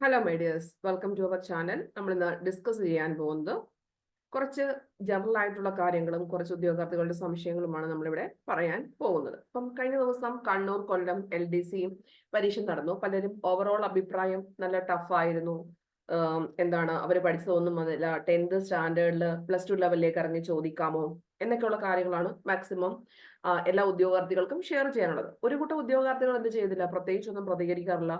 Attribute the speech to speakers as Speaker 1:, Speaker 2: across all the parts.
Speaker 1: Hello my dears welcome to our channel നമ്മൾ ഇന്ന് discuss ചെയ്യാൻ പോകുന്നത് കുറച്ച് ജനറൽ ആയിട്ടുള്ള കാര്യങ്ങളും കുറച്ച് ഉദ്യോഗാർത്ഥികളുടെ സംശയങ്ങളുമാണ് നമ്മളിവിടെ പറയാൻ പോകുന്നത്. അപ്പം കഴിഞ്ഞ ദിവസം Kannur Kollam L D C പരീക്ഷ നടന്നു. പലരും ഓവറോൾ അഭിപ്രായം നല്ല ടഫ് ആയിരുന്നു. ആം, എന്താണ് അവർ പഠിച്ചതൊന്നും വന്നില്ല. ടെൻത്ത് സ്റ്റാൻഡേർഡിൽ പ്ലസ് ടു ലെവലിലേക്ക് ഇറങ്ങി ചോദിക്കാമോ എന്നൊക്കെയുള്ള കാര്യങ്ങളാണ് മാക്സിമം എല്ലാ ഉദ്യോഗാർത്ഥികൾക്കും ഷെയർ ചെയ്യാനുള്ളത്. ഒരു കൂട്ടം ഉദ്യോഗാർത്ഥികൾ എന്ത് ചെയ്തില്ല പ്രത്യേകിച്ചൊന്നും പ്രതികരിക്കാറില്ല.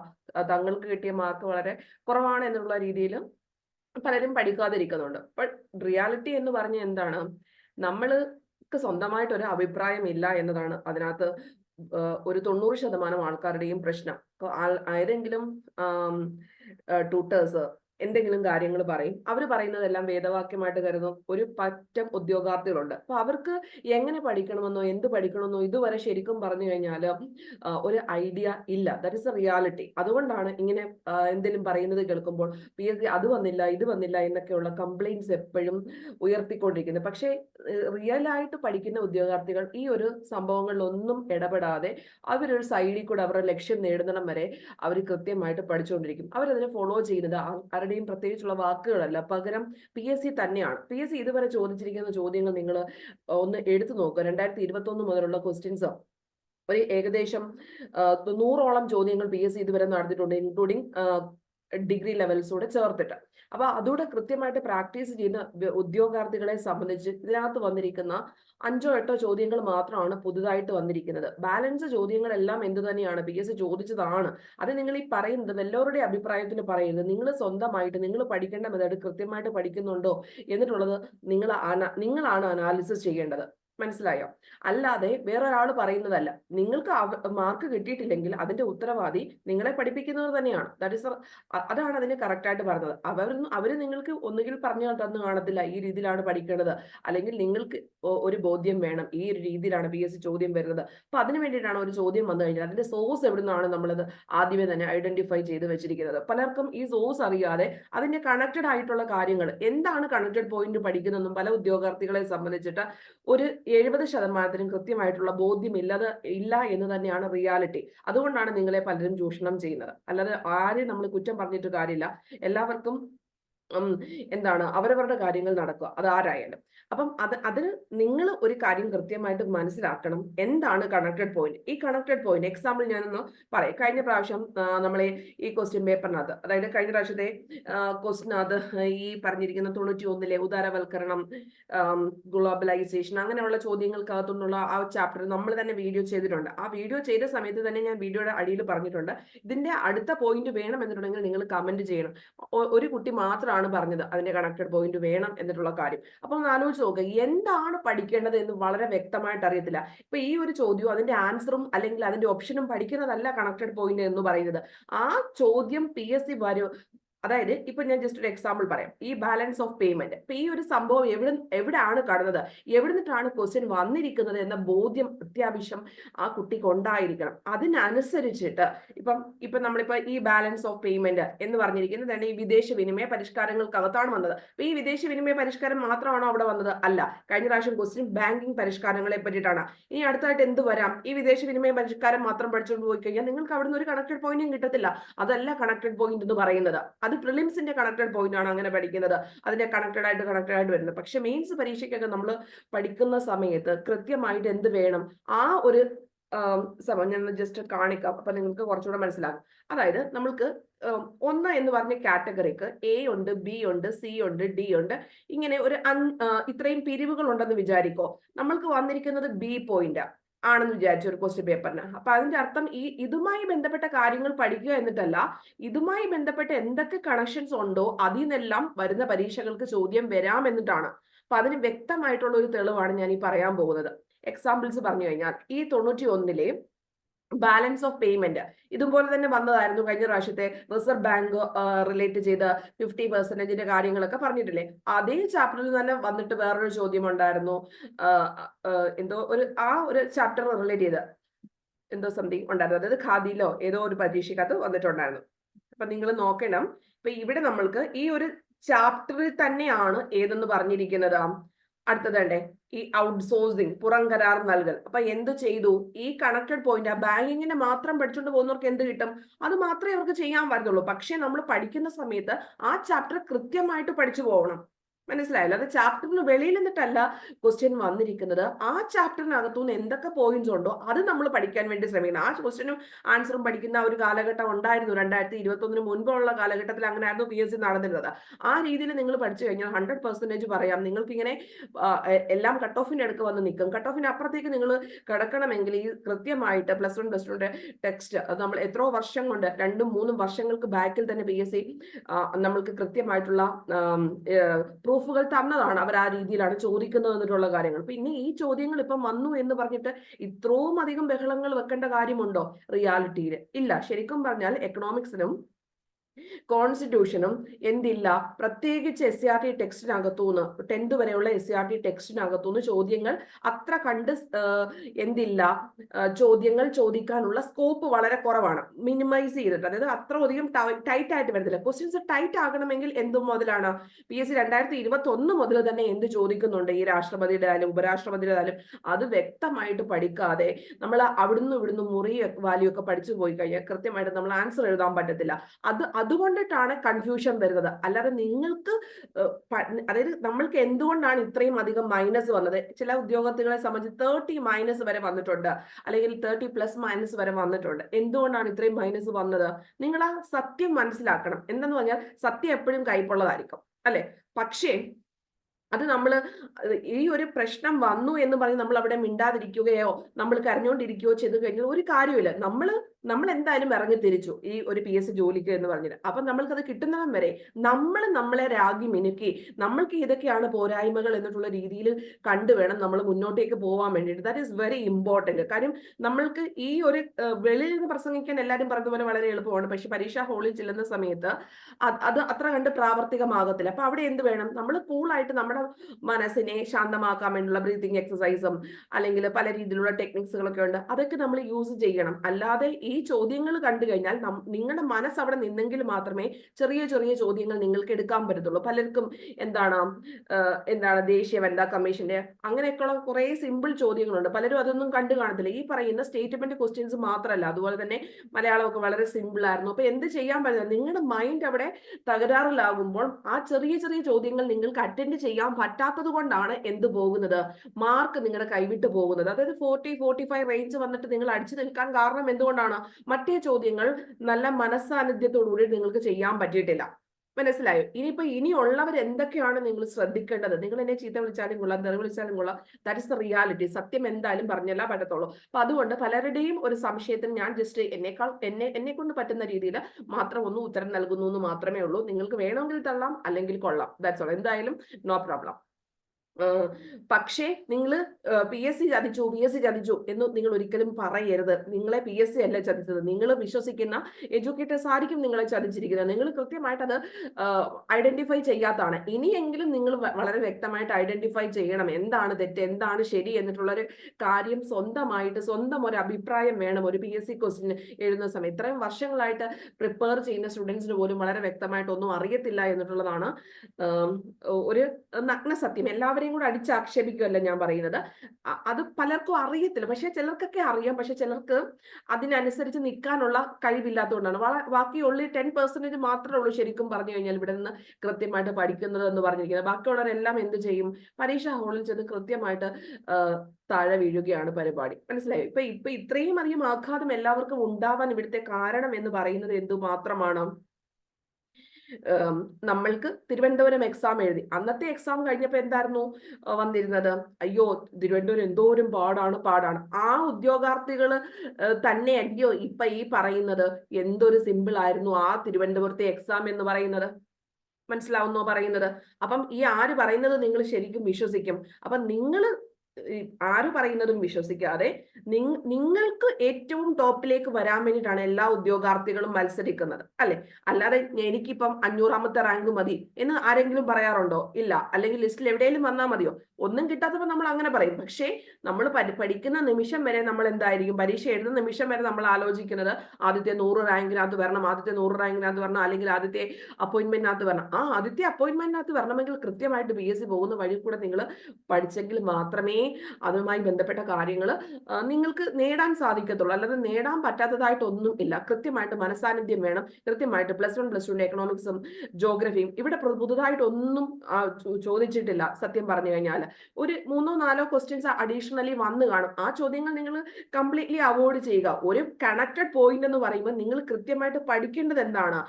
Speaker 1: തങ്ങൾക്ക് കിട്ടിയ മാർക്ക് വളരെ കുറവാണ് എന്നുള്ള രീതിയിൽ പലരും പഠിക്കാതിരിക്കുന്നുണ്ട്. ബട്ട് റിയാലിറ്റി എന്ന് പറഞ്ഞ എന്താണ് നമ്മൾക്ക് സ്വന്തമായിട്ട് ഒരു അഭിപ്രായം ഇല്ല എന്നതാണ് അതിനകത്ത് ഒരു തൊണ്ണൂറ് ശതമാനം ആൾക്കാരുടെയും പ്രശ്നം. ഏതെങ്കിലും ട്യൂട്ടേഴ്സ് എന്തെങ്കിലും കാര്യങ്ങൾ പറയും. അവർ പറയുന്നതെല്ലാം വേദവാക്യമായിട്ട് കരുതും. ഒരു പറ്റം ഉദ്യോഗാർത്ഥികളുണ്ട്. അപ്പൊ അവർക്ക് എങ്ങനെ പഠിക്കണമെന്നോ എന്ത് പഠിക്കണമെന്നോ ഇതുവരെ ശരിക്കും പറഞ്ഞു കഴിഞ്ഞാൽ ഒരു ഐഡിയ ഇല്ല. ദാറ്റ് ഇസ് എ റിയാലിറ്റി അതുകൊണ്ടാണ് ഇങ്ങനെ എന്തെങ്കിലും പറയുന്നത് കേൾക്കുമ്പോൾ പി. എസ്. സി. അത് വന്നില്ല ഇത് വന്നില്ല എന്നൊക്കെയുള്ള കംപ്ലൈന്റ്സ് എപ്പോഴും ഉയർത്തിക്കൊണ്ടിരിക്കുന്നത്. പക്ഷേ റിയലായിട്ട് പഠിക്കുന്ന ഉദ്യോഗാർത്ഥികൾ ഈ ഒരു സംഭവങ്ങളിലൊന്നും ഇടപെടാതെ അവരൊരു സൈഡിൽ കൂടെ അവരുടെ ലക്ഷ്യം നേടുന്നിടം വരെ അവർ കൃത്യമായിട്ട് പഠിച്ചുകൊണ്ടിരിക്കും. അവരതിനെ ഫോളോ ചെയ്യുന്നത് ആരുടെയും പ്രത്യേകിച്ചുള്ള വാക്കുകളല്ല. പകരം പി എസ് സി തന്നെയാണ്. പി എസ് സി ഇതുവരെ ചോദിച്ചിരിക്കുന്ന ചോദ്യങ്ങൾ നിങ്ങൾ ഒന്ന് എടുത്തു നോക്കുക. രണ്ടായിരത്തി ഇരുപത്തി ഒന്ന് മുതലുള്ള ക്വസ്റ്റ്യൻസ് ഒരു ഏകദേശം നൂറോളം ചോദ്യങ്ങൾ പി എസ് സി ഇതുവരെ നടത്തിയിട്ടുണ്ട് ഇൻക്ലൂഡിങ് ഡിഗ്രി ലെവൽസോടെ ചേർത്തിട്ട്. അപ്പൊ അതുകൂടെ കൃത്യമായിട്ട് പ്രാക്ടീസ് ചെയ്യുന്ന ഉദ്യോഗാർത്ഥികളെ സംബന്ധിച്ച് ഇതിനകത്ത് വന്നിരിക്കുന്ന അഞ്ചോ എട്ടോ ചോദ്യങ്ങൾ മാത്രമാണ് പുതുതായിട്ട് വന്നിരിക്കുന്നത്. ബാലൻസ് ചോദ്യങ്ങളെല്ലാം എന്ത് തന്നെയാണ്? പി. എസ്. ചോദിച്ചതാണ്. അത് നിങ്ങൾ ഈ പറയുന്നത് എല്ലാവരുടെയും അഭിപ്രായത്തിന് പറയരുത്. നിങ്ങൾ സ്വന്തമായിട്ട് നിങ്ങൾ പഠിക്കേണ്ട മെത്തേഡ് കൃത്യമായിട്ട് പഠിക്കുന്നുണ്ടോ? എന്നിട്ടുള്ളത് നിങ്ങൾ നിങ്ങളാണ് അനാലിസിസ് ചെയ്യേണ്ടത്. മനസ്സിലായോ? അല്ലാതെ വേറൊരാൾ പറയുന്നതല്ല. നിങ്ങൾക്ക് മാർക്ക് കിട്ടിയിട്ടില്ലെങ്കിൽ അതിന്റെ ഉത്തരവാദി നിങ്ങളെ പഠിപ്പിക്കുന്നവർ തന്നെയാണ്. ദാറ്റ് ഇസ് അതാണ് അതിന് കറക്റ്റായിട്ട് പറഞ്ഞത്. അവർ അവർ നിങ്ങൾക്ക് ഒന്നുകിൽ പറഞ്ഞു തന്നു കാണത്തില്ല ഈ രീതിയിലാണ് പഠിക്കേണ്ടത്. അല്ലെങ്കിൽ നിങ്ങൾക്ക് ഒരു ബോധ്യം വേണം ഈ ഒരു രീതിയിലാണ് പി എസ് ചോദ്യം വരുന്നത്. അപ്പൊ അതിന് വേണ്ടിയിട്ടാണ് ഒരു ചോദ്യം വന്നു കഴിഞ്ഞാൽ അതിന്റെ സോഴ്സ് എവിടെ നിന്നാണ് നമ്മളത് ആദ്യമേ തന്നെ ഐഡന്റിഫൈ ചെയ്ത് വെച്ചിരിക്കുന്നത്. പലർക്കും ഈ സോഴ്സ് അറിയാതെ അതിന്റെ കണക്റ്റഡ് ആയിട്ടുള്ള കാര്യങ്ങൾ എന്താണ് കണക്റ്റഡ് പോയിന്റ് പഠിക്കുന്നതെന്നും പല ഉദ്യോഗാർത്ഥികളെ സംബന്ധിച്ചിട്ട് ഒരു എഴുപത് ശതമാനത്തിനും കൃത്യമായിട്ടുള്ള ബോധ്യം ഇല്ലാതെ ഇല്ല എന്ന് തന്നെയാണ് റിയാലിറ്റി അതുകൊണ്ടാണ് നിങ്ങളെ പലരും ചൂഷണം ചെയ്യുന്നത്. അല്ലാതെ ആരെയും നമ്മൾ കുറ്റം പറഞ്ഞിട്ട് കാര്യമില്ല. എല്ലാവർക്കും എന്താണ് അവരവരുടെ കാര്യങ്ങൾ നടക്കുക. അത് ആരായാലും. അപ്പം അത് അതിന് നിങ്ങൾ ഒരു കാര്യം കൃത്യമായിട്ട് മനസ്സിലാക്കണം. എന്താണ് കണക്റ്റഡ് പോയിന്റ് ഈ കണക്റ്റഡ് പോയിന്റ് എക്സാമ്പിൾ ഞാനൊന്ന് പറയാം. കഴിഞ്ഞ പ്രാവശ്യം നമ്മളെ ഈ ക്വസ്റ്റ്യൻ പേപ്പറിനകത്ത് അതായത് കഴിഞ്ഞ പ്രാവശ്യത്തെ ക്വസ്റ്റിനകത്ത് ഈ പറഞ്ഞിരിക്കുന്ന തൊണ്ണൂറ്റി ഒന്നിലെ ഉദാരവൽക്കരണം ഗ്ലോബലൈസേഷൻ അങ്ങനെയുള്ള ചോദ്യങ്ങൾക്കകത്തുനിന്നുള്ള ആ ചാപ്റ്റർ നമ്മൾ തന്നെ വീഡിയോ ചെയ്തിട്ടുണ്ട്. ആ വീഡിയോ ചെയ്ത സമയത്ത് തന്നെ ഞാൻ വീഡിയോയുടെ അടിയിൽ പറഞ്ഞിട്ടുണ്ട്. ഇതിന്റെ അടുത്ത പോയിന്റ് വേണം എന്നുണ്ടെങ്കിൽ നിങ്ങൾ കമന്റ് ചെയ്യണം. ഒരു കുട്ടി മാത്രമാണ് പറഞ്ഞത്. അതിന്റെ കണക്റ്റഡ് പോയിന്റ് വേണം എന്നിട്ടുള്ള കാര്യം. അപ്പൊ ഒന്ന് ആലോചിച്ച് നോക്കുക എന്താണ് പഠിക്കേണ്ടത് എന്ന് വളരെ വ്യക്തമായിട്ട് അറിയത്തില്ല. ഇപ്പൊ ഈ ഒരു ചോദ്യവും അതിന്റെ ആൻസറും അല്ലെങ്കിൽ അതിന്റെ ഓപ്ഷനും പഠിക്കുന്നതല്ല കണക്റ്റഡ് പോയിന്റ് എന്ന് പറയുന്നത്. ആ ചോദ്യം പി എസ് സി വരും അതായത് ഇപ്പൊ ഞാൻ ജസ്റ്റ് ഒരു എക്സാമ്പിൾ പറയാം. ഈ ബാലൻസ് ഓഫ് പേയ്മെന്റ് ഇപ്പൊ ഈ ഒരു സംഭവം എവിടെ എവിടെയാണ് കടന്നത് എവിടുന്നിട്ടാണ് ക്വസ്റ്റ്യൻ വന്നിരിക്കുന്നത് എന്ന ബോധ്യം അത്യാവശ്യം ആ കുട്ടിക്ക് ഉണ്ടായിരിക്കണം. അതിനനുസരിച്ചിട്ട് ഇപ്പം ഇപ്പൊ നമ്മളിപ്പോ ഈ ബാലൻസ് ഓഫ് പേയ്മെന്റ് എന്ന് പറഞ്ഞിരിക്കുന്നത് ഈ വിദേശ വിനിമയ പരിഷ്കാരങ്ങൾക്കകത്താണ് വന്നത്. അപ്പൊ ഈ വിദേശ വിനിമയ പരിഷ്കാരം മാത്രമാണോ അവിടെ വന്നത്? അല്ല. കഴിഞ്ഞ പ്രാവശ്യം ക്വസ്റ്റ്യൻ ബാങ്കിങ് പരിഷ്കാരങ്ങളെ പറ്റിയിട്ടാണ്. ഇനി അടുത്തായിട്ട് എന്ത് വരാം? ഈ വിദേശ വിനിമയ പരിഷ്കാരം മാത്രം പഠിച്ചുകൊണ്ട് പോയി കഴിഞ്ഞാൽ നിങ്ങൾക്ക് അവിടുന്ന് ഒരു കണക്റ്റഡ് പോയിന്റും കിട്ടത്തില്ല. അതല്ല കണക്റ്റഡ് പോയിന്റ് എന്ന് പറയുന്നത്. അത് പ്രിലിംസിന്റെ കണക്റ്റഡ് പോയിന്റ് ആണ് അങ്ങനെ പഠിക്കുന്നത്. അതിന്റെ കണക്റ്റഡ് ആയിട്ട് കണക്റ്റഡ് ആയിട്ട് വരുന്നത്. പക്ഷെ മെയിൻസ് പരീക്ഷയ്ക്കൊക്കെ നമ്മൾ പഠിക്കുന്ന സമയത്ത് കൃത്യമായിട്ട് എന്ത് വേണം? ആ ഒരു സമയം ഞാൻ ജസ്റ്റ് കാണിക്കാം. അപ്പൊ നിങ്ങൾക്ക് കുറച്ചുകൂടെ മനസ്സിലാകും. അതായത് നമ്മൾക്ക് ഒന്ന് എന്ന് പറഞ്ഞ കാറ്റഗറിക്ക് എ ഉണ്ട് ബി ഉണ്ട് സി ഉണ്ട് ഡി ഉണ്ട്. ഇങ്ങനെ ഒരു ഇത്രയും പിരിവുകൾ ഉണ്ടെന്ന് വിചാരിക്കോ? നമ്മൾക്ക് വന്നിരിക്കുന്നത് ബി പോയിന്റ് ആണെന്ന് വിചാരിച്ചു ഒരു ക്വസ്റ്റ്യൻ പേപ്പറിന് അപ്പൊ അതിന്റെ അർത്ഥം ഈ ഇതുമായി ബന്ധപ്പെട്ട കാര്യങ്ങൾ പഠിക്കുക എന്നിട്ടല്ല ഇതുമായി ബന്ധപ്പെട്ട എന്തൊക്കെ കണക്ഷൻസ് ഉണ്ടോ അതിൽ നിന്നെല്ലാം വരുന്ന പരീക്ഷകൾക്ക് ചോദ്യം വരാം എന്നിട്ടാണ്. അപ്പൊ അതിന് വ്യക്തമായിട്ടുള്ള ഒരു തെളിവാണ് ഞാൻ ഈ പറയാൻ പോകുന്നത്. എക്സാമ്പിൾസ് പറഞ്ഞു കഴിഞ്ഞാൽ ഈ തൊണ്ണൂറ്റി ഒന്നിലെ ബാലൻസ് ഓഫ് പേയ്മെന്റ് ഇതുപോലെ തന്നെ വന്നതായിരുന്നു കഴിഞ്ഞ പ്രാവശ്യത്തെ റിസർവ് ബാങ്ക് റിലേറ്റ് ചെയ്ത ഫിഫ്റ്റി പെർസെന്റേജിന്റെ കാര്യങ്ങളൊക്കെ പറഞ്ഞിട്ടില്ലേ? അതേ ചാപ്റ്ററിൽ തന്നെ വന്നിട്ട് വേറൊരു ചോദ്യം ഉണ്ടായിരുന്നു എന്തോ ഒരു ആ ഒരു ചാപ്റ്റർ റിലേറ്റ് ചെയ്ത് എന്തോ സംതിങ് ഉണ്ടായിരുന്നു. അതായത് ഖാദിയിലോ ഏതോ ഒരു പരീക്ഷയ്ക്കകത്ത് വന്നിട്ടുണ്ടായിരുന്നു. അപ്പൊ നിങ്ങൾ നോക്കണം. ഇപ്പൊ ഇവിടെ നമ്മൾക്ക് ഈ ഒരു ചാപ്റ്ററിൽ തന്നെയാണ് ഏതെന്ന് പറഞ്ഞിരിക്കുന്നത്. അടുത്തതണ്ടേ ഈ ഔട്ട്സോഴ്സിങ് പുറം കരാർ നൽകൽ. അപ്പൊ എന്ത് ചെയ്തു? ഈ കണക്റ്റഡ് പോയിന്റ് ആ ബാങ്കിങ്ങിനെ മാത്രം പഠിച്ചുകൊണ്ട് പോകുന്നവർക്ക് എന്ത് കിട്ടും? അത് മാത്രമേ അവർക്ക് ചെയ്യാൻ പറ്റുള്ളൂ പക്ഷെ നമ്മൾ പഠിക്കുന്ന സമയത്ത് ആ ചാപ്റ്റർ കൃത്യമായിട്ട് പഠിച്ചു പോകണം. മനസ്സിലായല്ലോ അത് ചാപ്റ്ററിന് വെളിയിൽ നിന്നിട്ടല്ല ക്വസ്റ്റ്യൻ വന്നിരിക്കുന്നത്. ആ ചാപ്റ്ററിനകത്തുനിന്ന് എന്തൊക്കെ പോയിന്റ്സ് ഉണ്ടോ അത് നമ്മൾ പഠിക്കാൻ വേണ്ടി ശ്രമിക്കണം. ആ ക്വസ്റ്റ്യനും ആൻസറും പഠിക്കുന്ന ഒരു കാലഘട്ടം ഉണ്ടായിരുന്നു. രണ്ടായിരത്തി ഇരുപത്തി ഒന്നിന് മുൻപുള്ള കാലഘട്ടത്തിൽ അങ്ങനെയായിരുന്നു പി എസ് സി നടന്നിരുന്നത്. ആ രീതിയിൽ നിങ്ങൾ പഠിച്ചു കഴിഞ്ഞാൽ ഹൺഡ്രഡ് പെർസെന്റേജ് പറയാം. നിങ്ങൾക്ക് ഇങ്ങനെ എല്ലാം കട്ട് ഓഫിന്റെ അടുക്ക് വന്ന് നിൽക്കും. കട്ട് ഓഫിന് അപ്പുറത്തേക്ക് നിങ്ങൾ കിടക്കണമെങ്കിൽ ഈ കൃത്യമായിട്ട് പ്ലസ് വൺ പ്ലസ് ടുടെ ടെക്സ്റ്റ് അത് നമ്മൾ എത്രയോ വർഷം കൊണ്ട് രണ്ടും മൂന്നും വർഷങ്ങൾക്ക് ബാക്കിൽ തന്നെ പി എസ് സി നമ്മൾക്ക് കൃത്യമായിട്ടുള്ള പ്രൂഫ് പ്രൂഫുകൾ തന്നതാണ് അവർ ആ രീതിയിലാണ് ചോദിക്കുന്നത് എന്നിട്ടുള്ള കാര്യങ്ങൾ. പിന്നെ ഈ ചോദ്യങ്ങൾ ഇപ്പം വന്നു എന്ന് പറഞ്ഞിട്ട് ഇത്രയും അധികം ബഹളങ്ങൾ വെക്കേണ്ട കാര്യമുണ്ടോ? റിയാലിറ്റിയിൽ ഇല്ല. ശരിക്കും പറഞ്ഞാൽ എക്കണോമിക്സിനും കോൺസ്റ്റിറ്റ്യൂഷനും എന്തില്ല? പ്രത്യേകിച്ച് എസ് സി ആർ ടി ടെക്സ്റ്റിനകത്തുനിന്ന് ടെൻത്ത് വരെയുള്ള എസ് സി ആർ ടി ടെക്സ്റ്റിനകത്തുനിന്ന് ചോദ്യങ്ങൾ അത്ര കണ്ട് എന്തില്ല? ചോദ്യങ്ങൾ ചോദിക്കാനുള്ള സ്കോപ്പ് വളരെ കുറവാണ്. മിനിമൈസ് ചെയ്തിട്ട് അതായത് അത്ര അധികം ടൈറ്റ് ആയിട്ട് വരുന്നില്ല ക്വസ്റ്റ്യൻസ് ടൈറ്റ് ആകണമെങ്കിൽ എന്ത് മുതലാണ്? പി എസ് സി രണ്ടായിരത്തി ഇരുപത്തി ഒന്ന് മുതൽ തന്നെ എന്ത് ചോദിക്കുന്നുണ്ട്? ഈ രാഷ്ട്രപതിയുടെ ആയാലും ഉപരാഷ്ട്രപതിയുടെ ആയാലും അത് വ്യക്തമായിട്ട് പഠിക്കാതെ നമ്മൾ അവിടുന്ന് ഇവിടുന്ന് മുറി വാല്യൂ ഒക്കെ പഠിച്ചു പോയി കഴിഞ്ഞാൽ കൃത്യമായിട്ട് നമ്മൾ ആൻസർ എഴുതാൻ പറ്റത്തില്ല. അത് അതുകൊണ്ടിട്ടാണ് കൺഫ്യൂഷൻ വരുന്നത്. അല്ലാതെ നിങ്ങൾക്ക് അതായത് നമ്മൾക്ക് എന്തുകൊണ്ടാണ് ഇത്രയും അധികം മൈനസ് വന്നത്? ചില ഉദ്യോഗാർത്ഥികളെ സംബന്ധിച്ച് തേർട്ടി മൈനസ് വരെ വന്നിട്ടുണ്ട്. അല്ലെങ്കിൽ തേർട്ടി പ്ലസ് മൈനസ് വരെ വന്നിട്ടുണ്ട്. എന്തുകൊണ്ടാണ് ഇത്രയും മൈനസ് വന്നത്? നിങ്ങൾ ആ സത്യം മനസ്സിലാക്കണം. എന്തെന്ന് പറഞ്ഞാൽ സത്യം എപ്പോഴും കൈപ്പുള്ളതായിരിക്കും. അല്ലെ? പക്ഷേ അത് നമ്മൾ ഈ ഒരു പ്രശ്നം വന്നു എന്ന് പറഞ്ഞ് നമ്മൾ അവിടെ മിണ്ടാതിരിക്കുകയോ നമ്മൾ കരഞ്ഞുകൊണ്ടിരിക്കുകയോ ചെയ്തു കഴിഞ്ഞാൽ ഒരു കാര്യമില്ല നമ്മൾ നമ്മൾ എന്തായാലും ഇറങ്ങി തിരിച്ചു ഈ ഒരു പി എസ് ജോലിക്ക് എന്ന് പറഞ്ഞിട്ട്. അപ്പൊ നമ്മൾക്കത് കിട്ടുന്നവൻ വരെ നമ്മൾ നമ്മളെ രാഗി മിനുക്കി നമ്മൾക്ക് ഇതൊക്കെയാണ് പോരായ്മകൾ എന്നിട്ടുള്ള രീതിയിൽ കണ്ടു വേണം നമ്മൾ മുന്നോട്ടേക്ക് പോകാൻ വേണ്ടിയിട്ട്. ദാറ്റ് ഈസ് വെരി ഇമ്പോർട്ടന്റ് കാര്യം നമ്മൾക്ക് ഈ ഒരു വെളിയിൽ നിന്ന് പ്രസംഗിക്കാൻ എല്ലാവരും പറഞ്ഞതുപോലെ വളരെ എളുപ്പമാണ്. പക്ഷെ പരീക്ഷാ ഹാളിൽ ചെല്ലുന്ന സമയത്ത് അത് അത്ര കണ്ട് പ്രാവർത്തികമാകത്തില്ല. അപ്പൊ അവിടെ എന്ത് വേണം? നമ്മൾ കൂളായിട്ട് നമ്മുടെ മനസ്സിനെ ശാന്തമാക്കാൻ വേണ്ടിയുള്ള ബ്രീതിങ് എക്സസൈസും അല്ലെങ്കിൽ പല രീതിയിലുള്ള ടെക്നിക്സുകളൊക്കെ ഉണ്ട്. അതൊക്കെ നമ്മൾ യൂസ് ചെയ്യണം. അല്ലാതെ ഈ ചോദ്യങ്ങൾ കണ്ടു കഴിഞ്ഞാൽ നിങ്ങളുടെ മനസ്സ് അവിടെ നിന്നെങ്കിൽ മാത്രമേ ചെറിയ ചെറിയ ചോദ്യങ്ങൾ നിങ്ങൾക്ക് എടുക്കാൻ പറ്റത്തുള്ളൂ. പലർക്കും എന്താണ് എന്താണ് ദേശീയ വനിതാ കമ്മീഷന്റെ അങ്ങനെയൊക്കെയുള്ള കുറെ സിമ്പിൾ ചോദ്യങ്ങളുണ്ട്. പലരും അതൊന്നും കണ്ടു കാണത്തില്ല. ഈ പറയുന്ന സ്റ്റേറ്റ്മെന്റ് ക്വസ്റ്റ്യൻസ് മാത്രമല്ല അതുപോലെ തന്നെ മലയാളമൊക്കെ വളരെ സിമ്പിൾ ആയിരുന്നു. അപ്പൊ എന്ത് ചെയ്യാൻ പറ്റില്ല നിങ്ങളുടെ മൈൻഡ് അവിടെ തകരാറിലാകുമ്പോൾ ആ ചെറിയ ചെറിയ ചോദ്യങ്ങൾ നിങ്ങൾക്ക് അറ്റൻഡ് ചെയ്യാൻ പറ്റാത്തത് കൊണ്ടാണ് എന്ത് പോകുന്നത്? മാർക്ക് നിങ്ങളുടെ കൈവിട്ട് പോകുന്നത്. അതായത് ഫോർട്ടി ഫോർട്ടി ഫൈവ് റേഞ്ച് വന്നിട്ട് നിങ്ങൾ അടിച്ചു നിൽക്കാൻ കാരണം എന്തുകൊണ്ടാണ്? മറ്റേ ചോദ്യങ്ങൾ നല്ല മനസ്സാന്നിധ്യത്തോടുകൂടി നിങ്ങൾക്ക് ചെയ്യാൻ പറ്റിയിട്ടില്ല. മനസ്സിലായോ? ഇനിയിപ്പോ ഇനിയുള്ളവർ എന്തൊക്കെയാണ് നിങ്ങൾ ശ്രദ്ധിക്കേണ്ടത്? നിങ്ങൾ എന്നെ ചീത്ത വിളിച്ചാലും കൊള്ളാം തെറി വിളിച്ചാലും കൊള്ളാം. ദാറ്റ് ഇസ് ദ റിയാലിറ്റി സത്യം എന്തായാലും പറഞ്ഞല്ല പറ്റത്തുള്ളൂ. അപ്പൊ അതുകൊണ്ട് പലരുടെയും ഒരു സംശയത്തിന് ഞാൻ ജസ്റ്റ് എന്നേക്കാൾ എന്നെ എന്നെ കൊണ്ട് പറ്റുന്ന രീതിയിൽ മാത്രം ഒന്ന് ഉത്തരം നൽകുന്നു എന്ന് മാത്രമേ ഉള്ളൂ. നിങ്ങൾക്ക് വേണമെങ്കിൽ തള്ളാം അല്ലെങ്കിൽ കൊള്ളാം. ദാറ്റ്സ് ഓൾ എന്തായാലും നോ പ്രോബ്ലം പക്ഷേ നിങ്ങൾ പി എസ് സി ചതിച്ചു പി എസ് സി ചതിച്ചു എന്ന് നിങ്ങൾ ഒരിക്കലും പറയരുത്. നിങ്ങളെ പി എസ് സി അല്ല ചതിച്ചത്. നിങ്ങൾ വിശ്വസിക്കുന്ന എഡ്യൂക്കേറ്റേഴ്സ് ആയിരിക്കും നിങ്ങളെ ചതിച്ചിരിക്കുന്നത്. നിങ്ങൾ കൃത്യമായിട്ട് അത് ഐഡന്റിഫൈ ചെയ്യാത്താണ് ഇനിയെങ്കിലും നിങ്ങൾ വളരെ വ്യക്തമായിട്ട് ഐഡന്റിഫൈ ചെയ്യണം. എന്താണ് തെറ്റ്? എന്താണ് ശരി എന്നിട്ടുള്ളൊരു കാര്യം സ്വന്തമായിട്ട് സ്വന്തം ഒരു അഭിപ്രായം വേണം ഒരു പി എസ് സി ക്വസ്റ്റിന് എഴുതുന്ന സമയം. ഇത്രയും വർഷങ്ങളായിട്ട് പ്രിപ്പയർ ചെയ്യുന്ന സ്റ്റുഡൻസിന് പോലും വളരെ വ്യക്തമായിട്ടൊന്നും അറിയത്തില്ല എന്നിട്ടുള്ളതാണ് ഒരു നഗ്ന സത്യം എല്ലാവരെയും എല്ലാവരെയും കൂടെ അടിച്ചാക്ഷേപിക്കുകയല്ല ഞാൻ പറയുന്നത്. അത് പലർക്കും അറിയത്തില്ല. പക്ഷെ ചിലർക്കൊക്കെ അറിയാം. പക്ഷെ ചിലർക്ക് അതിനനുസരിച്ച് നിൽക്കാനുള്ള കഴിവില്ലാത്തതുകൊണ്ടാണ്. ബാക്കി ഉള്ളി ടെൻ പെർസെന്റേജ് മാത്രമേ ഉള്ളൂ ശരിക്കും പറഞ്ഞു കഴിഞ്ഞാൽ ഇവിടെ നിന്ന് കൃത്യമായിട്ട് പഠിക്കുന്നത് എന്ന് പറഞ്ഞിരിക്കുന്നത്. ബാക്കിയുള്ളവരെല്ലാം എന്ത് ചെയ്യും? പരീക്ഷാ ഹാളിൽ ചെന്ന് കൃത്യമായിട്ട് താഴെ വീഴുകയാണ് പരിപാടി. മനസ്സിലായി? ഇപ്പൊ ഇപ്പൊ ഇത്രയും അധികം ആഘാതം എല്ലാവർക്കും ഉണ്ടാവാൻ ഇവിടുത്തെ കാരണം എന്ന് പറയുന്നത് എന്തു മാത്രമാണ് നമ്മൾക്ക് തിരുവനന്തപുരം എക്സാം എഴുതി. അന്നത്തെ എക്സാം കഴിഞ്ഞപ്പോൾ എന്തായിരുന്നു വന്നിരുന്നത്? അയ്യോ തിരുവനന്തപുരം എന്തോരം പാടാണ് പാടാണ്. ആ ഉദ്യോഗാർത്ഥികൾ തന്നെ അല്ലയോ ഇപ്പൊ ഈ പറയുന്നത്? എന്തൊരു സിമ്പിൾ ആയിരുന്നു ആ തിരുവനന്തപുരത്തെ എക്സാം എന്ന് പറയുന്നത്? മനസ്സിലാവുന്നോ പറയുന്നത്? അപ്പം ഈ ആര് പറയുന്നത് നിങ്ങൾ ശരിക്കും വിശ്വസിക്കും. അപ്പം നിങ്ങൾ ആര് പറയുന്നതും വിശ്വസിക്കാതെ നിങ്- നിങ്ങൾക്ക് ഏറ്റവും ടോപ്പിലേക്ക് വരാൻ വേണ്ടിയിട്ടാണ് എല്ലാ ഉദ്യോഗാർത്ഥികളും മത്സരിക്കുന്നത് അല്ലെ? അല്ലാതെ എനിക്കിപ്പം അഞ്ഞൂറാമത്തെ റാങ്ക് മതി എന്ന് ആരെങ്കിലും പറയാറുണ്ടോ? ഇല്ല. അല്ലെങ്കിൽ ലിസ്റ്റിൽ എവിടെയെങ്കിലും വന്നാൽ മതിയോ? ഒന്നും കിട്ടാത്തപ്പോൾ നമ്മൾ അങ്ങനെ പറയും. പക്ഷേ നമ്മൾ പഠിക്കുന്ന നിമിഷം വരെ നമ്മൾ എന്തായിരിക്കും? പരീക്ഷ എഴുതുന്ന നിമിഷം വരെ നമ്മൾ ആലോചിക്കുന്നത് ആദ്യത്തെ നൂറ് റാങ്കിനകത്ത് വരണം ആദ്യത്തെ നൂറ് റാങ്കിനകത്ത് വരണം അല്ലെങ്കിൽ ആദ്യത്തെ അപ്പോയിന്റ്മെന്റിനകത്ത് വരണം. ആ ആദ്യത്തെ അപ്പോയിന്റ്മെന്റിനകത്ത് വരണമെങ്കിൽ കൃത്യമായിട്ട് പി എസ് സി പോകുന്ന വഴി കൂടെ നിങ്ങൾ പഠിച്ചെങ്കിൽ മാത്രമേ അതുമായി ബന്ധപ്പെട്ട കാര്യങ്ങൾ നിങ്ങൾക്ക് നേടാൻ സാധിക്കത്തുള്ളൂ. അല്ലാതെ നേടാൻ പറ്റാത്തതായിട്ടൊന്നും ഇല്ല. കൃത്യമായിട്ട് മനസാന്നിധ്യം വേണം. കൃത്യമായിട്ട് പ്ലസ് വൺ പ്ലസ് ടുവിന്റെ എക്കണോമിക്സും ജോഗ്രഫിയും ഇവിടെ പുതുതായിട്ടൊന്നും ചോദിച്ചിട്ടില്ല. സത്യം പറഞ്ഞു കഴിഞ്ഞാൽ ഒരു മൂന്നോ നാലോ ക്വസ്റ്റ്യൻസ് അഡീഷണലി വന്നു കാണും. ആ ചോദ്യങ്ങൾ നിങ്ങൾ കംപ്ലീറ്റ്ലി അവോയ്ഡ് ചെയ്യുക. ഒരു കണക്റ്റഡ് പോയിന്റ് എന്ന് പറയുമ്പോൾ നിങ്ങൾ കൃത്യമായിട്ട് പഠിക്കേണ്ടത് എന്താണ്?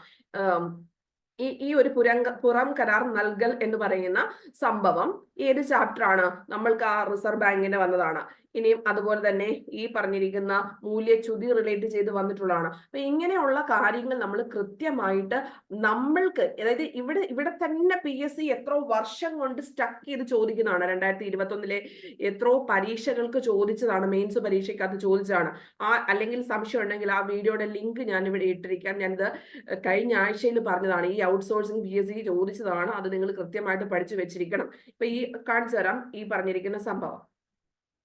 Speaker 1: ഈ ഈ ഒരു പുരങ്ക പുറം കരാർ നൽകൽ എന്ന് പറയുന്ന സംഭവം ഏത് ചാപ്റ്റർ ആണ്? നമ്മൾക്ക് ആ റിസർവ് ബാങ്കിന്റെ വന്നതാണ്. ഇനിയും അതുപോലെ തന്നെ ഈ പറഞ്ഞിരിക്കുന്ന മൂല്യച്യുതി റിലേറ്റ് ചെയ്ത് വന്നിട്ടുള്ളതാണ്. അപ്പൊ ഇങ്ങനെയുള്ള കാര്യങ്ങൾ നമ്മൾ കൃത്യമായിട്ട് നമ്മൾക്ക് അതായത് ഇവിടെ ഇവിടെ തന്നെ പി എസ് സി എത്രയോ വർഷം കൊണ്ട് സ്റ്റക്ക് ചെയ്ത് ചോദിക്കുന്നതാണ്. രണ്ടായിരത്തി ഇരുപത്തി ഒന്നിലെ എത്രയോ പരീക്ഷകൾക്ക് ചോദിച്ചതാണ് മെയിൻസ് പരീക്ഷയ്ക്കകത്ത് ചോദിച്ചതാണ്. ആ അല്ലെങ്കിൽ സംശയം ഉണ്ടെങ്കിൽ ആ വീഡിയോയുടെ ലിങ്ക് ഞാൻ ഇവിടെ ഇട്ടിരിക്കാം. ഞാനിത് കഴിഞ്ഞ ആഴ്ചയിൽ പറഞ്ഞതാണ്. ഈ ഔട്ട്സോഴ്സിംഗ് പി എസ് സി ചോദിച്ചതാണ്. അത് നിങ്ങൾ കൃത്യമായിട്ട് പഠിച്ചു വെച്ചിരിക്കണം. ഇപ്പൊ ഈ കാണിച്ചു തരാം ഈ പറഞ്ഞിരിക്കുന്ന സംഭവം.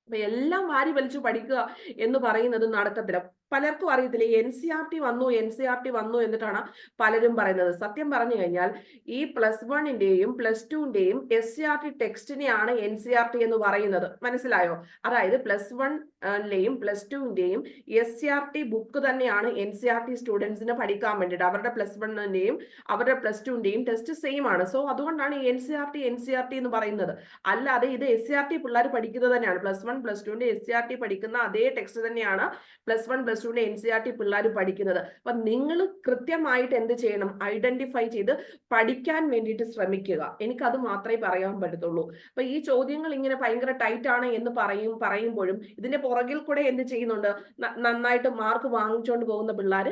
Speaker 1: അപ്പൊ എല്ലാം വാരി വലിച്ചു പഠിക്കുക എന്ന് പറയുന്നത് നടക്കത്തില്ല. പലർക്കും അറിയത്തില്ല എൻ സി ആർ ടി വന്നു എൻ സി ആർ ടി വന്നു എന്നിട്ടാണ് പലരും പറയുന്നത്. സത്യം പറഞ്ഞു കഴിഞ്ഞാൽ ഈ പ്ലസ് വണ്ണിന്റെയും പ്ലസ് ടുവിന്റെയും എസ് സി ആർ ടി ടെക്സ്റ്റിനെയാണ് എൻ സി ആർ ടി എന്ന് പറയുന്നത്. മനസ്സിലായോ? അതായത് പ്ലസ് വണ്ണിലെയും plus ടുവിന്റെയും S C R T book തന്നെയാണ് എൻ സി ആർ ടി സ്റ്റുഡൻസിന് പഠിക്കാൻ വേണ്ടിയിട്ട് അവരുടെ പ്ലസ് വണ്ണിന്റെയും അവരുടെ പ്ലസ് ടുവിന്റെയും ടെസ്റ്റ് സെയിം ആണ്. സോ അതുകൊണ്ടാണ് N C R T N C R T എന്ന് പറയുന്നത്. അല്ലാതെ ഇത് എസ് സി ആർ ടി പിള്ളേർ പഠിക്കുന്നത് തന്നെയാണ്. പ്ലസ് വൺ പ്ലസ് ടുവിന്റെ എസ് സി ആർ ടി പഠിക്കുന്ന അതേ ടെക്സ്റ്റ് തന്നെയാണ് പ്ലസ് വൺ പ്ലസ് ടുവിന്റെ എൻ സി ആർ ടി പിള്ളേർ പഠിക്കുന്നത്. അപ്പൊ നിങ്ങൾ കൃത്യമായിട്ട് എന്ത് ചെയ്യണം? ഐഡന്റിഫൈ ചെയ്ത് പഠിക്കാൻ വേണ്ടിയിട്ട് ശ്രമിക്കുക. എനിക്കത് മാത്രമേ പറയാൻ പറ്റത്തുള്ളൂ. അപ്പൊ ഈ ചോദ്യങ്ങൾ ഇങ്ങനെ ഭയങ്കര ടൈറ്റ് ആണ് എന്ന് പറയും പറയുമ്പോഴും ഇതിന്റെ പുറകിൽ കൂടെ എന്ത് ചെയ്യുന്നുണ്ട്? നന്നായിട്ട് മാർക്ക് വാങ്ങിച്ചുകൊണ്ട് പോകുന്ന പിള്ളേർ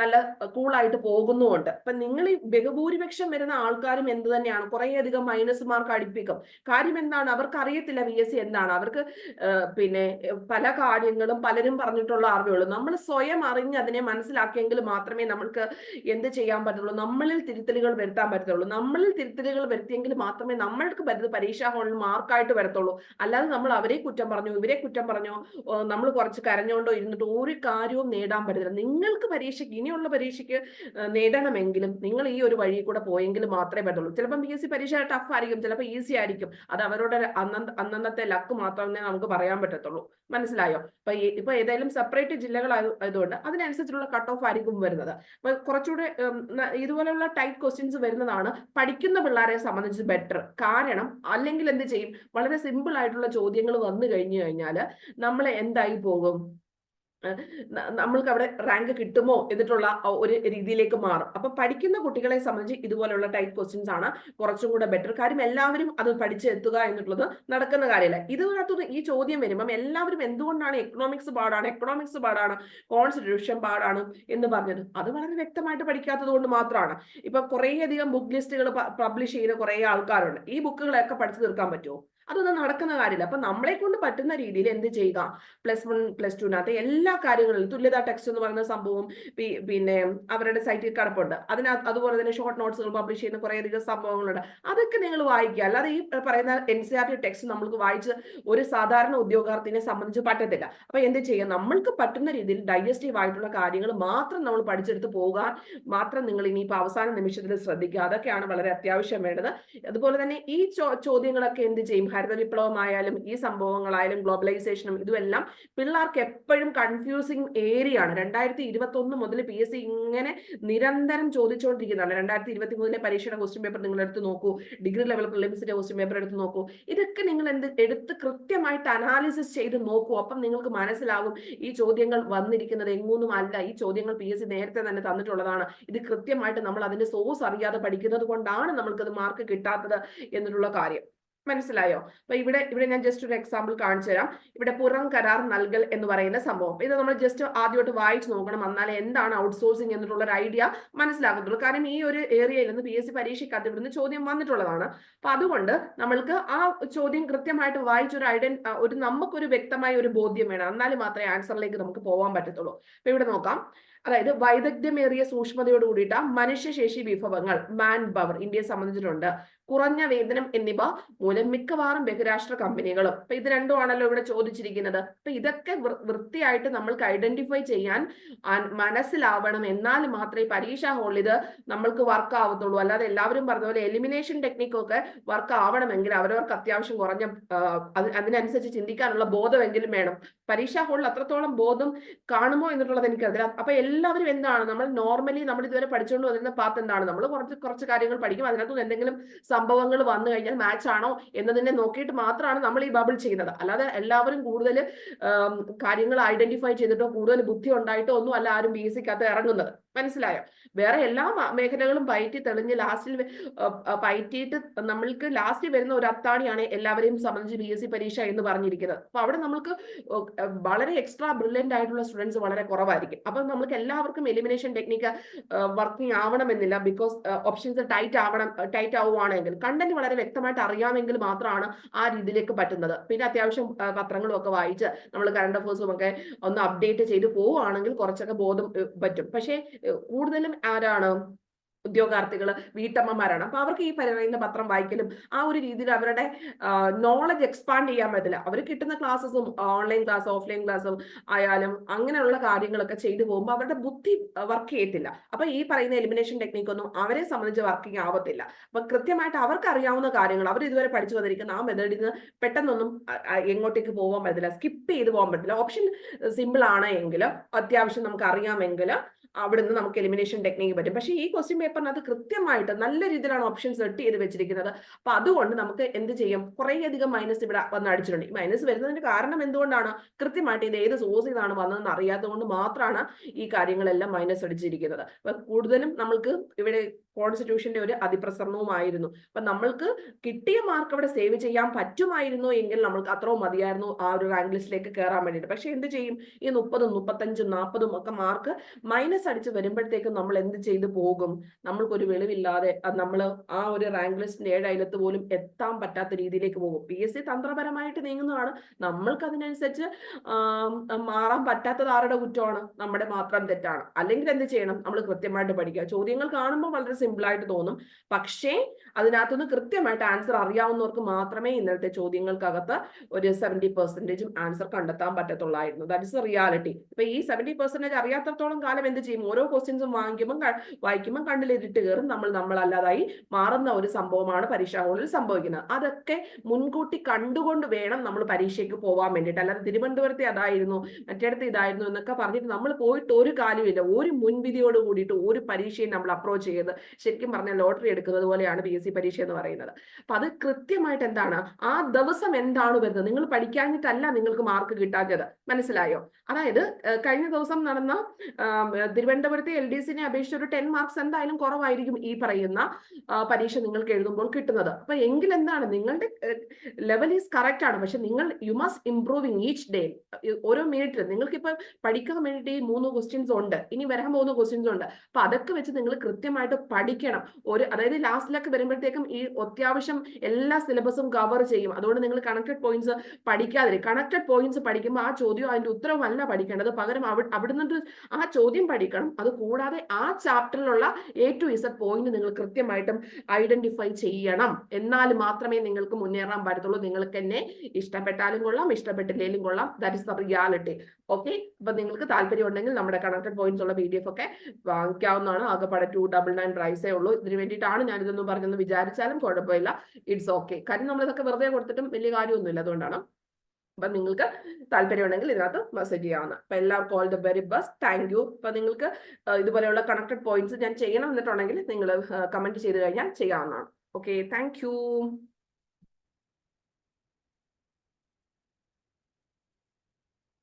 Speaker 1: നല്ല കൂളായിട്ട് പോകുന്നുമുണ്ട്. അപ്പൊ നിങ്ങൾ ഈ ബഹുഭൂരിപക്ഷം വരുന്ന ആൾക്കാരും എന്ത് തന്നെയാണ്? കുറേയധികം മൈനസ് മാർക്ക് അടിപ്പിക്കും. കാര്യം എന്താണ്? അവർക്ക് അറിയത്തില്ല വി എസ് സി എന്താണ്. അവർക്ക് പിന്നെ പല കാര്യങ്ങളും പലരും പറഞ്ഞിട്ടുള്ള അറിവേ ഉള്ളൂ. നമ്മൾ സ്വയം അറിഞ്ഞ് അതിനെ മനസ്സിലാക്കിയെങ്കിൽ മാത്രമേ നമ്മൾക്ക് എന്ത് ചെയ്യാൻ പറ്റുള്ളൂ നമ്മളിൽ തിരുത്തലുകൾ വരുത്താൻ പറ്റത്തുള്ളൂ. നമ്മളിൽ തിരുത്തലുകൾ വരുത്തിയെങ്കിൽ മാത്രമേ നമ്മൾക്ക് പരീക്ഷാ ഹാളിൽ മാർക്കായിട്ട് വരത്തുള്ളൂ. അല്ലാതെ നമ്മൾ അവരെ കുറ്റം പറഞ്ഞു ഇവരെ കുറ്റം പറഞ്ഞോ? നമ്മൾ കുറച്ച് കരഞ്ഞോണ്ടോ ഇരുന്നിട്ട് ഒരു കാര്യവും നേടാൻ പറ്റത്തില്ല. നിങ്ങൾക്ക് പരീക്ഷയ്ക്ക് ഇനിയുള്ള പരീക്ഷയ്ക്ക് നേടണമെങ്കിലും നിങ്ങൾ ഈ ഒരു വഴി കൂടെ പോയെങ്കിൽ മാത്രമേ പറ്റുള്ളൂ ചിലപ്പം പി എസ് സി പരീക്ഷ ടഫ് ആയിരിക്കും ചിലപ്പോൾ ഈസി ആയിരിക്കും. അത് അവരുടെ അന്നന്നത്തെ ലക്ക് മാത്രമേ നമുക്ക് പറയാൻ പറ്റത്തുള്ളൂ. മനസ്സിലായോ? അപ്പൊ ഇപ്പൊ ഏതായാലും സെപ്പറേറ്റ് ജില്ലകൾ ആയതുകൊണ്ട് അതിനനുസരിച്ചുള്ള കട്ട് ഓഫ് ആയിരിക്കും വരുന്നത്. അപ്പൊ കുറച്ചുകൂടെ ഇതുപോലെയുള്ള ടൈപ്പ് ക്വസ്റ്റ്യൻസ് വരുന്നതാണ് പഠിക്കുന്ന പിള്ളേരെ സംബന്ധിച്ച് ബെറ്റർ കാരണം അല്ലെങ്കിൽ എന്ത് ചെയ്യും? വളരെ സിമ്പിൾ ആയിട്ടുള്ള ചോദ്യങ്ങൾ വന്നു കഴിഞ്ഞു കഴിഞ്ഞാൽ നമ്മൾ എന്തായി പോകും? നമ്മൾക്ക് അവിടെ റാങ്ക് കിട്ടുമോ എന്നിട്ടുള്ള ഒരു രീതിയിലേക്ക് മാറും. അപ്പൊ പഠിക്കുന്ന കുട്ടികളെ സംബന്ധിച്ച് ഇതുപോലെയുള്ള ടൈപ്പ് ക്വസ്റ്റ്യൻസ് ആണ് കുറച്ചും കൂടെ ബെറ്റർ കാര്യം എല്ലാവരും അത് പഠിച്ചെത്തുക എന്നുള്ളത് നടക്കുന്ന കാര്യമല്ല. ഇതിനകത്തുനിന്ന് ഈ ചോദ്യം വരുമ്പം എല്ലാവരും എന്തുകൊണ്ടാണ് എക്കണോമിക്സ് പാടാണ് എക്കണോമിക്സ് പാടാണ് കോൺസ്റ്റിറ്റ്യൂഷൻ പാടാണ് എന്ന് പറഞ്ഞത്? അത് വളരെ വ്യക്തമായിട്ട് പഠിക്കാത്തത് കൊണ്ട് മാത്രമാണ്. ഇപ്പൊ കുറേയധികം ബുക്ക് ലിസ്റ്റുകൾ പബ്ലിഷ് ചെയ്യുന്ന കുറേ ആൾക്കാരുണ്ട്. ഈ ബുക്കുകളൊക്കെ പഠിച്ചു തീർക്കാൻ പറ്റുമോ? അതൊന്നും നടക്കുന്ന കാര്യമില്ല. അപ്പൊ നമ്മളെ കൊണ്ട് പറ്റുന്ന രീതിയിൽ എന്ത് ചെയ്യുക? പ്ലസ് വൺ പ്ലസ് ടുവിനകത്ത് എല്ലാ കാര്യങ്ങളിലും തുല്യതാ ടെക്സ്റ്റ് എന്ന് പറയുന്ന സംഭവം പിന്നെ അവരുടെ സൈറ്റിൽ കിടപ്പുണ്ട്. അതിനകത്ത് അതുപോലെ തന്നെ ഷോർട്ട് നോട്ട്സുകൾ പബ്ലിഷ് ചെയ്യുന്ന കുറേയധികം സംഭവങ്ങളുണ്ട്. അതൊക്കെ നിങ്ങൾ വായിക്കുക. അല്ലാതെ ഈ പറയുന്ന N C R T text നമ്മൾക്ക് വായിച്ച് ഒരു സാധാരണ ഉദ്യോഗാർത്ഥിനെ സംബന്ധിച്ച് പറ്റത്തില്ല. അപ്പൊ എന്ത് ചെയ്യുക നമ്മൾക്ക് പറ്റുന്ന രീതിയിൽ ഡൈജസ്റ്റീവ് ആയിട്ടുള്ള കാര്യങ്ങൾ മാത്രം നമ്മൾ പഠിച്ചെടുത്ത് പോകാൻ മാത്രം നിങ്ങൾ ഇനിയിപ്പോൾ അവസാന നിമിഷത്തിൽ ശ്രദ്ധിക്കുക. അതൊക്കെയാണ് വളരെ അത്യാവശ്യം വേണ്ടത്. അതുപോലെ തന്നെ ഈ ചോദ്യങ്ങളൊക്കെ എന്ത് ചെയ്യും? ഹരിത വിപ്ലവമായാലും ഈ സംഭവങ്ങളായാലും ഗ്ലോബലൈസേഷനും ഇതുമെല്ലാം പിള്ളേർക്ക് എപ്പോഴും കൺഫ്യൂസിങ് ഏരിയ ആണ്. രണ്ടായിരത്തി ഇരുപത്തി ഒന്ന് മുതൽ പി എസ് സി ഇങ്ങനെ നിരന്തരം ചോദിച്ചുകൊണ്ടിരിക്കുന്നതാണ് രണ്ടായിരത്തി ഇരുപത്തി മൂന്നിലെ പരീക്ഷയുടെ ക്വസ്റ്റ്യൻ പേപ്പർ നിങ്ങൾ എടുത്ത് നോക്കൂ. ഡിഗ്രി ലെവൽ പ്രിലിംസിന്റെ ക്വസ്റ്റ്യൻ പേപ്പർ എടുത്ത് നോക്കൂ. ഇതൊക്കെ നിങ്ങൾ എന്ത് എടുത്ത് കൃത്യമായിട്ട് അനാലിസിസ് ചെയ്ത് നോക്കൂ. അപ്പം നിങ്ങൾക്ക് മനസ്സിലാകും ഈ ചോദ്യങ്ങൾ വന്നിരിക്കുന്നത് എങ്ങൊന്നും അല്ല. ഈ ചോദ്യങ്ങൾ പി എസ് സി നേരത്തെ തന്നെ തന്നിട്ടുള്ളതാണ്. ഇത് കൃത്യമായിട്ട് നമ്മൾ അതിന്റെ സോഴ്സ് അറിയാതെ പഠിക്കുന്നത് കൊണ്ടാണ് നമ്മൾക്കത് മാർക്ക് കിട്ടാത്തത് എന്നുള്ള കാര്യം. മനസ്സിലായോ? അപ്പൊ ഇവിടെ ഇവിടെ ഞാൻ ജസ്റ്റ് ഒരു എക്സാമ്പിൾ കാണിച്ചു തരാം. ഇവിടെ പുറം കരാർ നൽകൽ എന്ന് പറയുന്ന സംഭവം. ഇത് നമ്മൾ ജസ്റ്റ് ആദ്യമായിട്ട് വായിച്ചു നോക്കണം. എന്നാലേ എന്താണ് ഔട്ട്സോഴ്സിംഗ് എന്നുള്ള ഒരു ഐഡിയ മനസ്സിലാകത്തുള്ളൂ. കാരണം ഈ ഒരു ഏരിയയിൽ നിന്ന് പി എസ് സി പരീക്ഷയ്ക്കകത്ത് ഇവിടുന്ന് ചോദ്യം വന്നിട്ടുള്ളതാണ്. അപ്പൊ അതുകൊണ്ട് നമ്മൾക്ക് ആ ചോദ്യം കൃത്യമായിട്ട് വായിച്ചൊരു ഐഡൻ ഒരു നമുക്കൊരു വ്യക്തമായ ഒരു ബോധ്യം വേണം. എന്നാൽ മാത്രമേ ആൻസറിലേക്ക് നമുക്ക് പോകാൻ പറ്റത്തുള്ളൂ. അപ്പൊ ഇവിടെ നോക്കാം. അതായത് വൈദഗ്ധ്യമേറിയ സൂക്ഷ്മതയോട് കൂടിയിട്ട് മനുഷ്യശേഷി വിഭവങ്ങൾ മാൻ പവർ ഇന്ത്യയെ സംബന്ധിച്ചിട്ടുണ്ട്. കുറഞ്ഞ വേതനം എന്നിവ മൂലം മിക്കവാറും ബഹുരാഷ്ട്ര കമ്പനികളും. അപ്പൊ ഇത് രണ്ടുമാണല്ലോ ഇവിടെ ചോദിച്ചിരിക്കുന്നത്. അപ്പൊ ഇതൊക്കെ വൃത്തിയായിട്ട് നമ്മൾക്ക് ഐഡന്റിഫൈ ചെയ്യാൻ മനസ്സിലാവണം. എന്നാൽ മാത്രമേ പരീക്ഷ ഹോളിൽ ഇത് നമ്മൾക്ക് വർക്ക് ആവത്തുള്ളൂ. അല്ലാതെ എല്ലാവരും പറഞ്ഞ പോലെ എലിമിനേഷൻ ടെക്നിക്കൊക്കെ വർക്ക് ആവണമെങ്കിൽ അവരവർക്ക് അത്യാവശ്യം കുറഞ്ഞ അതിനനുസരിച്ച് ചിന്തിക്കാനുള്ള ബോധമെങ്കിലും വേണം. പരീക്ഷാ ഹോളിൽ അത്രത്തോളം ബോധം കാണുമോ എന്നുള്ളത് എനിക്കറിയില്ല. അപ്പൊ എല്ലാവരും എന്താണ്? നമ്മൾ നോർമലി നമ്മൾ ഇതുവരെ പഠിച്ചുകൊണ്ട് വന്നിരുന്ന പാത്ത് എന്താണ്? നമ്മൾ കുറച്ച് കുറച്ച് കാര്യങ്ങൾ പഠിക്കും. അതിനകത്ത് എന്തെങ്കിലും സംഭവങ്ങൾ വന്നു കഴിഞ്ഞാൽ മാച്ച് ആണോ എന്നതിനെ നോക്കിയിട്ട് മാത്രമാണ് നമ്മൾ ഈ ബബിൾ ചെയ്യുന്നത്. അല്ലാതെ എല്ലാവരും കൂടുതൽ കാര്യങ്ങൾ ഐഡന്റിഫൈ ചെയ്തിട്ടോ കൂടുതൽ ബുദ്ധി ഉണ്ടായിട്ടോ ഒന്നും അല്ല ആരും ബി എസ് സിക്കകത്ത് ഇറങ്ങുന്നത്. മനസ്സിലായോ? വേറെ എല്ലാ മേഖലകളും പയറ്റി തെളിഞ്ഞ് ലാസ്റ്റിൽ പയറ്റിയിട്ട് നമ്മൾക്ക് ലാസ്റ്റിൽ വരുന്ന ഒരു അത്താണിയാണ് എല്ലാവരെയും സംബന്ധിച്ച് ബി എസ് സി പരീക്ഷ എന്ന് പറഞ്ഞിരിക്കുന്നത്. അപ്പൊ അവിടെ നമ്മൾക്ക് വളരെ എക്സ്ട്രാ ബ്രില്യന്റ് ആയിട്ടുള്ള സ്റ്റുഡൻസ് വളരെ കുറവായിരിക്കും. അപ്പൊ നമ്മൾക്ക് എല്ലാവർക്കും എലിമിനേഷൻ ടെക്നിക്ക് വർക്കിംഗ് ആവണമെന്നില്ല. ബിക്കോസ് ഓപ്ഷൻസ് ടൈറ്റ് ആവണം ടൈറ്റ് ആവുകയാണെങ്കിൽ കണ്ടന്റ് വളരെ വ്യക്തമായിട്ട് അറിയാമെങ്കിൽ മാത്രമാണ് ആ രീതിയിലേക്ക് പറ്റുന്നത്. പിന്നെ അത്യാവശ്യം പത്രങ്ങളും ഒക്കെ വായിച്ച് നമ്മൾ കറണ്ട് അഫേഴ്സും ഒക്കെ ഒന്ന് അപ്ഡേറ്റ് ചെയ്ത് പോവുകയാണെങ്കിൽ കുറച്ചൊക്കെ ബോധം പറ്റും. പക്ഷേ കൂടുതലും ആരാണ് ഉദ്യോഗാർത്ഥികൾ വീട്ടമ്മമാരാണ്. അപ്പൊ അവർക്ക് ഈ പറയുന്ന പത്രം വായിക്കലും ആ ഒരു രീതിയിൽ അവരുടെ നോളജ് എക്സ്പാൻഡ് ചെയ്യാൻ പറ്റില്ല. അവർ കിട്ടുന്ന ക്ലാസ്സസും ഓൺലൈൻ ക്ലാസ് ഓഫ്ലൈൻ ക്ലാസ്സും ആയാലും അങ്ങനെയുള്ള കാര്യങ്ങളൊക്കെ ചെയ്തു പോകുമ്പോൾ അവരുടെ ബുദ്ധി വർക്ക് ചെയ്യത്തില്ല. അപ്പൊ ഈ പറയുന്ന എലിമിനേഷൻ ടെക്നിക് ഒന്നും അവരെ സംബന്ധിച്ച് വർക്കിംഗ് ആവത്തില്ല. അപ്പൊ കൃത്യമായിട്ട് അവർക്ക് അറിയാവുന്ന കാര്യങ്ങൾ അവർ ഇതുവരെ പഠിച്ചു വന്നിരിക്കുന്ന ആ മെത്തേഡിൽ നിന്ന് പെട്ടെന്നൊന്നും എങ്ങോട്ടേക്ക് പോകാൻ പറ്റില്ല സ്കിപ്പ് ചെയ്ത് പോകാൻ പറ്റില്ല. ഓപ്ഷൻ സിമ്പിൾ ആണ് എങ്കിൽ അത്യാവശ്യം നമുക്ക് അറിയാമെങ്കിൽ അവിടുന്ന് നമുക്ക് എലിമിനേഷൻ ടെക്നിക്ക് പറ്റും. പക്ഷേ ഈ ക്വസ്റ്റ്യൻ പേപ്പറിനകത്ത് കൃത്യമായിട്ട് നല്ല രീതിയിലാണ് ഓപ്ഷൻ സെറ്റ് ചെയ്ത് വെച്ചിരിക്കുന്നത്. അപ്പൊ അതുകൊണ്ട് നമുക്ക് എന്ത് ചെയ്യും? കുറേയധികം മൈനസ് ഇവിടെ വന്ന് അടിച്ചിട്ടുണ്ട്. ഈ മൈനസ് വരുന്നതിന്റെ കാരണം എന്തുകൊണ്ടാണ്? കൃത്യമായിട്ട് ഇത് ഏത് സോഴ്സ് ഇതാണ് വന്നതെന്ന് അറിയാത്തത് കൊണ്ട് മാത്രമാണ് ഈ കാര്യങ്ങളെല്ലാം മൈനസ് അടിച്ചിരിക്കുന്നത്. അപ്പൊ കൂടുതലും നമ്മൾക്ക് ഇവിടെ കോൺസ്റ്റിറ്റ്യൂഷന്റെ ഒരു അതിപ്രസരണവുമായിരുന്നു. അപ്പൊ നമ്മൾക്ക് കിട്ടിയ മാർക്ക് അവിടെ സേവ് ചെയ്യാൻ പറ്റുമായിരുന്നു എങ്കിൽ നമ്മൾക്ക് അത്രയും മതിയായിരുന്നു ആ ഒരു റാങ്ക് ലിസ്റ്റിലേക്ക് കയറാൻ വേണ്ടിയിട്ട്. പക്ഷെ എന്ത് ചെയ്യും? ഈ മുപ്പതും മുപ്പത്തഞ്ചും നാൽപ്പതും ഒക്കെ മാർക്ക് മൈനസ് അടിച്ച് വരുമ്പോഴത്തേക്കും നമ്മൾ എന്ത് ചെയ്തു പോകും? നമ്മൾക്കൊരു വെളിവില്ലാതെ നമ്മൾ ആ ഒരു റാങ്ക് ലിസ്റ്റിന്റെ ഏഴയലത്ത് പോലും എത്താൻ പറ്റാത്ത രീതിയിലേക്ക് പോകും. പി എസ് സി തന്ത്രപരമായിട്ട് നീങ്ങുന്നതാണ്. നമ്മൾക്ക് അതിനനുസരിച്ച് മാറാൻ പറ്റാത്തത് ആരുടെ കുറ്റമാണ്? നമ്മുടെ മാത്രം തെറ്റാണ്. അല്ലെങ്കിൽ എന്ത് ചെയ്യണം? നമ്മൾ കൃത്യമായിട്ട് പഠിക്കുക. ചോദ്യങ്ങൾ കാണുമ്പോൾ വളരെ സിമ്പിൾ ആയിട്ട് തോന്നും. പക്ഷേ അതിനകത്തുനിന്ന് കൃത്യമായിട്ട് ആൻസർ അറിയാവുന്നവർക്ക് മാത്രമേ ഇന്നത്തെ ചോദ്യങ്ങൾക്കകത്ത് ഒരു സെവന്റി പെർസെന്റേജും ആൻസർ കണ്ടെത്താൻ പറ്റത്തുള്ളായിരുന്നു. ദാറ്റ് ഇസ് റിയാലിറ്റി ഇപ്പൊ ഈ സെവന്റി പെർസെന്റേജ് അറിയാത്തത്തോളം കാലം എന്ത് ചെയ്യും? ഓരോ ക്വസ്റ്റ്യൻസും വാങ്ങിക്കുമ്പോൾ വായിക്കുമ്പോൾ കണ്ണിലിരിട്ട് കയറും. നമ്മൾ നമ്മളല്ലാതായി മാറുന്ന ഒരു സംഭവമാണ് പരീക്ഷാ ഹോളിൽ സംഭവിക്കുന്നത്. അതൊക്കെ മുൻകൂട്ടി കണ്ടുകൊണ്ട് വേണം നമ്മൾ പരീക്ഷയ്ക്ക് പോകാൻ വേണ്ടിയിട്ട്. അല്ലാതെ തിരുവനന്തപുരത്തെ അതായിരുന്നു മറ്റേടത്ത് ഇതായിരുന്നു എന്നൊക്കെ പറഞ്ഞിട്ട് നമ്മൾ പോയിട്ട് ഒരു കാര്യമില്ല ഒരു മുൻവിധിയോട് കൂടിയിട്ട് ഒരു പരീക്ഷയും നമ്മൾ അപ്രോച്ച് ചെയ്ത് ശരിക്കും പറഞ്ഞാൽ ലോട്ടറി എടുക്കുന്നത് പോലെയാണ് പി സി പരീക്ഷ എന്ന് പറയുന്നത്. അപ്പൊ അത് കൃത്യമായിട്ട് എന്താണ്? ആ ദിവസം എന്താണ് വരുന്നത്? നിങ്ങൾ പഠിക്കാഞ്ഞിട്ടല്ല നിങ്ങൾക്ക് മാർക്ക് കിട്ടാഞ്ഞത്. മനസ്സിലായോ? അതായത് കഴിഞ്ഞ ദിവസം നടന്ന തിരുവനന്തപുരത്തെ എൽ ഡി സിനെ അപേക്ഷിച്ച് ഒരു ടെൻ മാർക്സ് എന്തായാലും കുറവായിരിക്കും ഈ പറയുന്ന പരീക്ഷ നിങ്ങൾക്ക് എഴുതുമ്പോൾ കിട്ടുന്നത്. അപ്പൊ എങ്കിൽ എന്താണ്? നിങ്ങളുടെ ലെവൽ ഈസ് കറക്റ്റ് ആണ്. പക്ഷെ നിങ്ങൾ you must improving each day ഓരോ മിനിറ്റ് നിങ്ങൾക്ക് ഇപ്പൊ പഠിക്കാൻ വേണ്ടിയിട്ട് ഈ മൂന്ന് ക്വസ്റ്റ്യൻസ് ഉണ്ട്. ഇനി വരാൻ പോകുന്ന ക്വസ്റ്റ്യൻസ് ഉണ്ട്. അപ്പൊ അതൊക്കെ വെച്ച് നിങ്ങൾ കൃത്യമായിട്ട് പഠിക്കണം. ഒരു അതായത് ലാസ്റ്റിലൊക്കെ വരുമ്പോഴത്തേക്കും ഈ അത്യാവശ്യം എല്ലാ സിലബസും കവർ ചെയ്യും. അതുകൊണ്ട് നിങ്ങൾ കണക്റ്റഡ് പോയിന്റ്സ് പഠിക്കാതിരി കണക്റ്റഡ് പോയിന്റ്സ് പഠിക്കുമ്പോൾ ആ ചോദ്യം അതിന്റെ ഉത്തരവല്ല പഠിക്കേണ്ടത്. പകരം അവിടെ അവിടെ ആ ചോദ്യം പഠിക്കണം. അത് കൂടാതെ ആ ചാപ്റ്ററിലുള്ള എ ടു ഇസഡ് പോയിന്റ് നിങ്ങൾ കൃത്യമായിട്ടും ഐഡന്റിഫൈ ചെയ്യണം. എന്നാൽ മാത്രമേ നിങ്ങൾക്ക് മുന്നേറാൻ പറ്റത്തുള്ളൂ. നിങ്ങൾക്ക് എന്നെ ഇഷ്ടപ്പെട്ടാലും കൊള്ളാം ഇഷ്ടപ്പെട്ടില്ലെങ്കിലും കൊള്ളാം. That is the reality okay അപ്പൊ നിങ്ങൾക്ക് താല്പര്യം ഉണ്ടെങ്കിൽ നമ്മുടെ കണക്റ്റഡ് പോയിന്റ്സ് ഉള്ള പി ഡി എഫ് ഒക്കെ വാങ്ങിക്കാവുന്നതാണ്. ആകെപ്പാടെ ടു ഡബിൾ നയൻ പ്രൈസേ ഉള്ളൂ. ഇതിന് വേണ്ടിയിട്ടാണ് ഞാൻ ഇതൊന്നും പറഞ്ഞെന്ന് വിചാരിച്ചാലും കുഴപ്പമില്ല. ഇറ്റ്സ് ഓക്കെ കാര്യം നമ്മളിതൊക്കെ വെറുതെ കൊടുത്തിട്ടും വലിയ കാര്യമൊന്നുമില്ല. അതുകൊണ്ടാണ് അപ്പൊ നിങ്ങൾക്ക് താല്പര്യം ഉണ്ടെങ്കിൽ ഇതിനകത്ത് മെസ്സേജ് ചെയ്യാവുന്ന. അപ്പൊ എല്ലാവർക്കും all the very best thank you അപ്പൊ നിങ്ങൾക്ക് ഇതുപോലെയുള്ള കണക്റ്റഡ് പോയിന്റ്സ് ഞാൻ ചെയ്യണം എന്നിട്ടുണ്ടെങ്കിൽ നിങ്ങൾ കമന്റ് ചെയ്ത് കഴിഞ്ഞാൽ ചെയ്യാവുന്നതാണ്. Okay thank